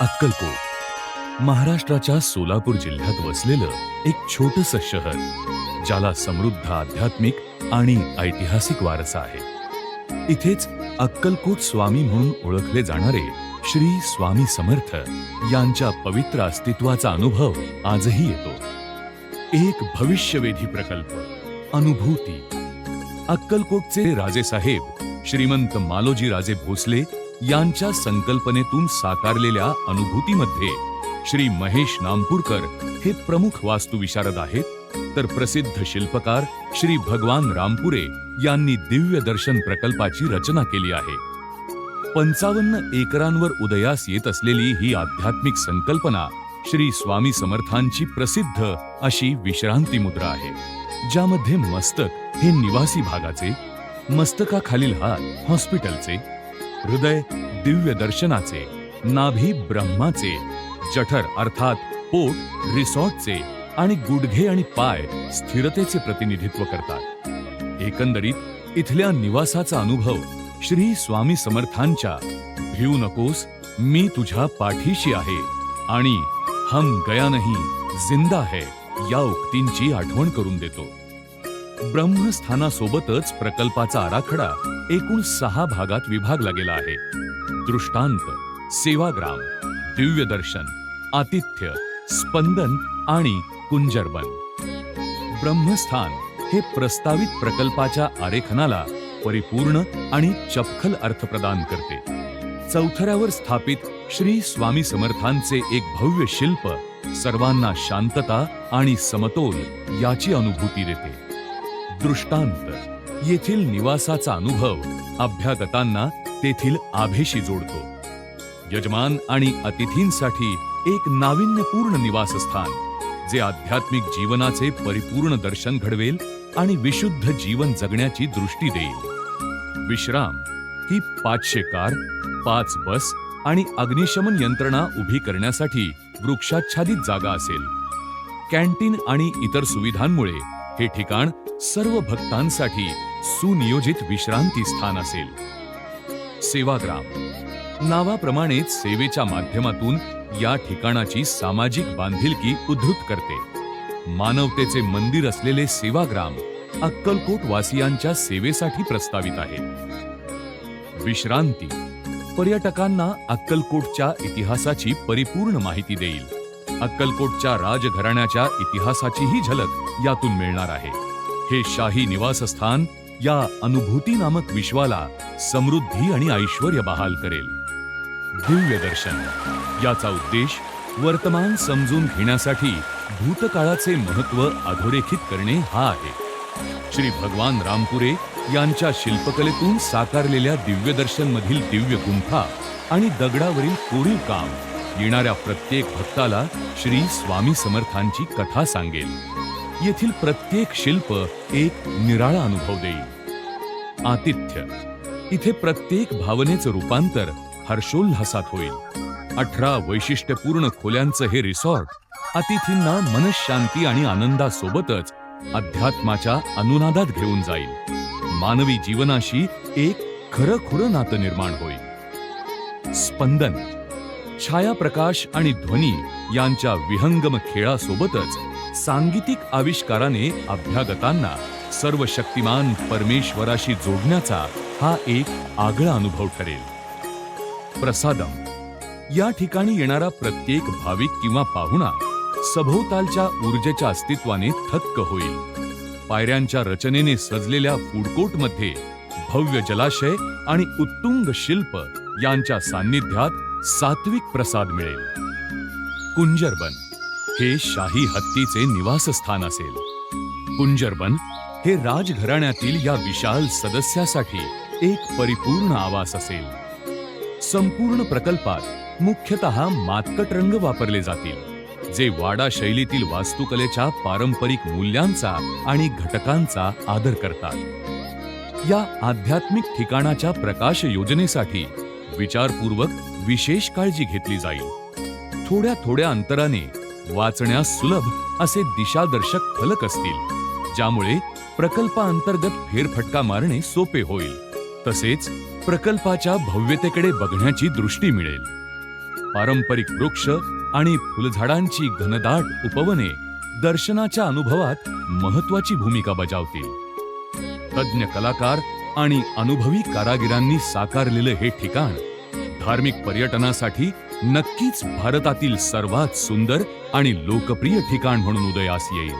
अक्कलकोट. महाराष्ट्राच्या सोलापूर जिल्ह्यात वसलेलं एक छोटस शहर ज्याला समृद्ध आध्यात्मिक आणि ऐतिहासिक वारसा आहे. इथेच अक्कलकोट स्वामी म्हणून ओळखले जाणारे श्री स्वामी समर्थ यांच्या पवित्र अस्तित्वाचा अनुभव आजही येतो. एक भविष्यवेधी प्रकल्प अनुभूती. अक्कलकोटचे राजेसाहेब श्रीमंत मालोजी राजे भोसले यांच्या संकल्पनेतून साकारलेल्या अनुभूतीमध्ये श्री महेश नामपूरकर हे प्रमुख वास्तुविशारद आहेत तर प्रसिद्ध शिल्पकार श्री भगवान रामपुरे यांनी दिव्य दर्शन प्रकल्पाची रचना केली आहे. पंचावन्न एकरांवर उदयास येत असलेली ही आध्यात्मिक संकल्पना श्री स्वामी समर्थांची प्रसिद्ध अशी विश्रांती मुद्रा आहे ज्यामध्ये मस्तक हे निवासी भागाचे मस्तकाखालील हात हॉस्पिटलचे हृदय दिव्य दर्शनाचे नाभी ब्रह्माचे जठर अर्थात पोट रिसॉर्टचे आणि गुडघे आणि पाय स्थिरतेचे प्रतिनिधित्व करतात. एकंदरीत इथल्या निवासाचा अनुभव श्री स्वामी समर्थांच्या भिऊ नकोस मी तुझ्या पाठीशी आहे आणि हम गया नहीं जिंदा है या उक्तींची आठवण करून देतो. ब्रह्मस्थानासोबतच प्रकल्पाचा आराखडा एकूण सहा भागात विभागला गेला आहे. दृष्टांत सेवाग्राम दिव्य दर्शन आतिथ्य स्पंदन आणि कुंजरबन ब्रह्मस्थान हे प्रस्तावित प्रकल्पाच्या आरेखनाला परिपूर्ण आणि चपखल अर्थ प्रदान करते. चौथऱ्यावर स्थापित श्री स्वामी समर्थांचे एक भव्य शिल्प सर्वांना शांतता आणि समतोल याची अनुभूती देते. दृष्टांत. येथील निवासाचा अनुभव अभ्यागतांना तेथील आभेशी जोडतो. यजमान आणि अतिथींसाठी एक नाविन्यपूर्ण निवासस्थान जे आध्यात्मिक जीवनाचे परिपूर्ण दर्शन घडवेल आणि विशुद्ध जीवन जगण्याची दृष्टी देईल. विश्राम ही पाचशे कार पाच बस आणि अग्निशमन यंत्रणा उभी करण्यासाठी वृक्षाच्छादित जागा असेल. कॅन्टीन आणि इतर सुविधांमुळे हे ठिकाण सर्व भक्तांसाठी सुनियोजित विश्रांती स्थान असेल. सेवाग्राम. नावाप्रमाणेच सेवेच्या माध्यमातून या ठिकाणाची सामाजिक बांधिलकी उद्धृत करते. मानवतेचे मंदिर असलेले सेवाग्राम अक्कलकोट वासियांच्या सेवेसाठी प्रस्तावित आहे. विश्रांती. पर्यटकांना अक्कलकोटच्या इतिहासाची परिपूर्ण माहिती देईल. अक्कलकोटच्या राजघराण्याच्या इतिहासाचीही झलक यातून मिळणार आहे. हे शाही निवासस्थान या अनुभूती नामक विश्वाला समृद्धी आणि ऐश्वर बहाल करेल. दिव्य दर्शन. याचा उद्देश वर्तमान समजून घेण्यासाठी भूतकाळाचे महत्त्व अधोरेखित करणे हा आहे. श्री भगवान रामपुरे यांच्या शिल्पकलेतून साकारलेल्या दिव्यदर्शन मधील दिव्य गुंफा आणि दगडावरील कोरीव काम येणाऱ्या प्रत्येक भक्ताला श्री स्वामी समर्थांची कथा सांगेल. येथील प्रत्येक शिल्प एक निराळा अनुभव देईल. आतिथ्य. इथे प्रत्येक भावनेचं रूपांतर हर्षोल्हासात होईल. अठरा वैशिष्ट्यपूर्ण खोल्यांचं हे रिसॉर्ट अतिथींना मनशांती आणि आनंदासोबतच अध्यात्माच्या अनुनादात घेऊन जाईल. मानवी जीवनाशी एक खरं खुरं नातं निर्माण होईल. स्पंदन. छायाप्रकाश आणि ध्वनी यांच्या विहंगम खेळासोबतच सांगीतिक आविष्काराने अभ्यागतांना सर्व शक्तिमान परमेश्वराशी जोडण्याचा हा एक आगळा अनुभव ठरेल. प्रसादम या ठिकाणी येणारा प्रत्येक भाविक किंवा पाहुणा सभोवतालच्या ऊर्जेच्या अस्तित्वाने थक्क होईल. पायऱ्यांच्या रचनेने सजलेल्या फूडकोर्टमध्ये भव्य जलाशय आणि उत्तुंग शिल्प यांच्या सान्निध्यात सात्विक प्रसाद मिळेल. कुंजरबन हे शाही हत्तीचे निवासस्थान असेल. कुंजरबन हे राजघराण्यातील या विशाल सदस्यासाठी एक परिपूर्ण आवास असेल. संपूर्ण प्रकल्पात मुख्यतः मातकट रंग वापरले जातील जे वाडा शैलीतील वास्तुकलेच्या पारंपरिक मूल्यांचा आणि घटकांचा आदर करतात. या आध्यात्मिक ठिकाणाच्या प्रकाश योजनेसाठी विचारपूर्वक विशेष काळजी घेतली जाईल. थोड्या थोड्या अंतराने वाचण्यास सुलभ असे दिशादर्शक फलक असतील ज्यामुळे प्रकल्पाअंतर्गत फेरफटका मारणे सोपे होईल. तसेच प्रकल्पाच्या भव्यतेकडे बघण्याची दृष्टी मिळेल. पारंपरिक वृक्ष आणि फुलझाडांची घनदाट उपवने दर्शनाच्या अनुभवात महत्वाची भूमिका बजावतील. तज्ज्ञ कलाकार आणि अनुभवी कारागिरांनी साकारलेलं हे ठिकाण धार्मिक पर्यटनासाठी नक्कीच भारतातील सर्वात सुंदर आणि लोकप्रिय ठिकाण म्हणून उदयास येईल.